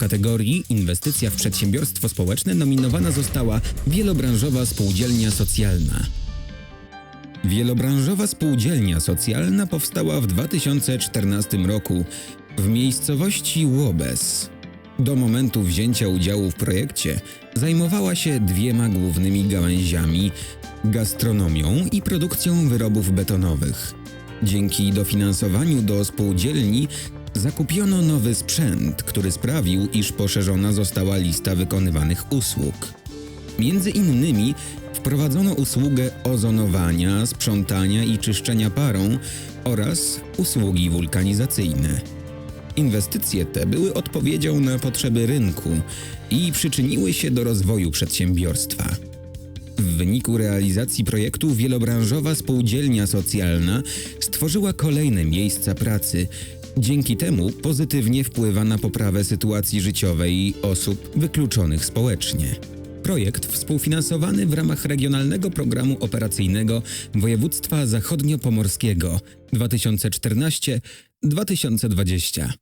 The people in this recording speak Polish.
kategorii Inwestycja w przedsiębiorstwo społeczne nominowana została Wielobranżowa Spółdzielnia Socjalna. Wielobranżowa spółdzielnia socjalna powstała w 2014 roku w miejscowości Łobez. Do momentu wzięcia udziału w projekcie zajmowała się dwiema głównymi gałęziami gastronomią i produkcją wyrobów betonowych. Dzięki dofinansowaniu do spółdzielni zakupiono nowy sprzęt, który sprawił, iż poszerzona została lista wykonywanych usług. Między innymi wprowadzono usługę ozonowania, sprzątania i czyszczenia parą oraz usługi wulkanizacyjne. Inwestycje te były odpowiedzią na potrzeby rynku i przyczyniły się do rozwoju przedsiębiorstwa. W wyniku realizacji projektu wielobranżowa spółdzielnia socjalna stworzyła kolejne miejsca pracy. Dzięki temu pozytywnie wpływa na poprawę sytuacji życiowej osób wykluczonych społecznie. Projekt współfinansowany w ramach Regionalnego Programu Operacyjnego Województwa Zachodniopomorskiego 2014-2020.